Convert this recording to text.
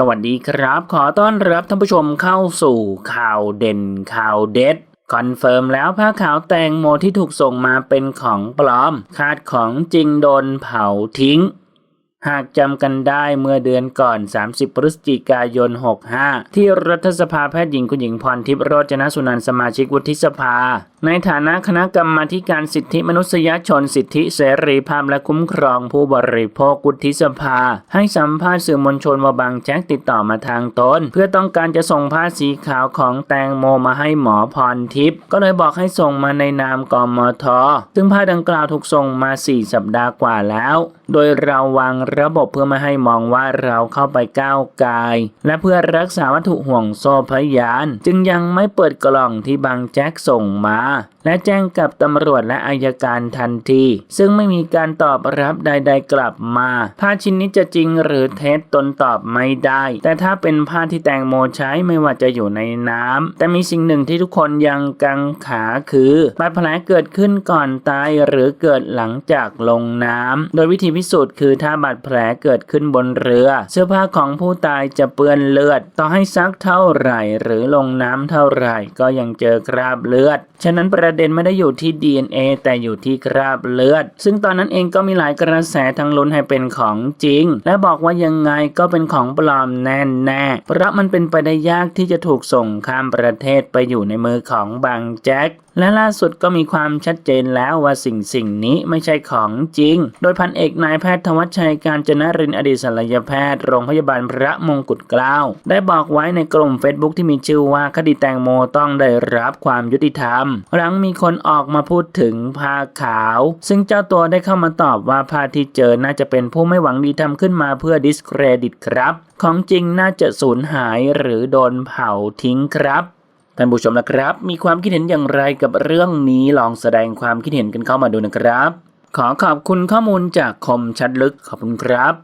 สวัสดีครับ ขอต้อนรับท่านผู้ชมเข้าสู่ข่าวเด่นข่าวเด็ด คอนเฟิร์มแล้วผ้าขาวแตงโมที่ถูกส่งมาเป็นของปลอม คาดของจริงโดนเผาทิ้ง หากจำกันได้เมื่อเดือนก่อน 30 พฤศจิกายน 65 ที่รัฐสภาแพทย์หญิงคุณหญิงพรทิพย์โรจนสุนันท์สมาชิกวุฒิสภา ในฐานะคณะกรรมาการสิทธิมนุษยชนสิทธิเสรีภาพและคุ้มครองผู้บริโภควุฒิสภา ให้สัมภาษณ์สื่อมวลชนว่าบางแจ็คติดต่อมาทางตนเพื่อต้องการจะส่งผ้าสีขาวของแตงโมมาให้หมอพรทิพย์ก็เลยบอกให้ส่งมาในนามกมทซึ่งผ้าดังกล่าวถูกส่งมา 4 สัปดาห์กว่าแล้ว โดยเราวางระบบเพื่อไม่ให้มองว่าเราเข้าไปก้าวไกายและเพื่อรักษาวัตถุห่วงโซ่พยาน จึงยังไม่เปิดกล่องที่บางแจ็คส่งมา และแจ้งกับตำรวจและอายการทันที ซึ่งไม่มีการตอบรับใด ๆ กลับมาผ้าชิ้นนี้จะจริงหรือเท็จตนตอบไม่ได้ แต่ถ้าเป็นผ้าที่แตงโมใช้ไม่ว่าจะอยู่ในน้ำแต่มีสิ่งหนึ่งที่ทุกคนยังกังขาคือบาดแผลเกิดขึ้นก่อนตายหรือเกิดหลังจากลงน้ำโดยวิธีพิสูจน์คือถ้าบาดแผลเกิดขึ้นบนเรือ เสื้อผ้าของผู้ตายจะเปื้อนเลือด ต่อให้ซักเท่าไหร่ หรือลงน้ำเท่าไหร่ ก็ยังเจอคราบเลือด ฉะนั้นประเด็นไม่ได้อยู่ที่ DNA แต่อยู่ที่คราบเลือด ซึ่งตอนนั้นเองก็มีหลายกระแสทั้งลุ้นให้เป็นของจริง และบอกว่ายังไงก็เป็นของปลอมแน่แน่ๆเพราะมันเป็นไปได้ยากที่จะถูกส่งข้ามประเทศไปอยู่ในมือของบางแจ็ค และล่าสุดก็มีความชัดเจนแล้วว่าสิ่งสิ่งนี้ไม่ใช่ของจริง โดยพันเอกนายแพทย์ธวัชชัยการจนรินทร์อดีตศัลยแพทย์โรงพยาบาลพระมงกุฎเกล้าได้บอกไว้ในกลุ่ม Facebook ที่มีชื่อว่าคดีแตงโมต้องได้รับความยุติธรรม หลังมีคนออกมาพูดถึงผ้าขาว ซึ่งเจ้าตัวได้เข้ามาตอบว่าผ้าที่เจอน่าจะเป็นผู้ไม่หวังดีทำขึ้นมาเพื่อดิสเครดิตครับ ของจริงน่าจะสูญหายหรือโดนเผาทิ้งครับ ท่านผู้ชมนะครับ มีความคิดเห็นอย่างไรกับเรื่องนี้ลองแสดงความคิดเห็นกันเข้ามาดูนะครับ ขอขอบคุณข้อมูลจากคมชัดลึกขอบคุณครับ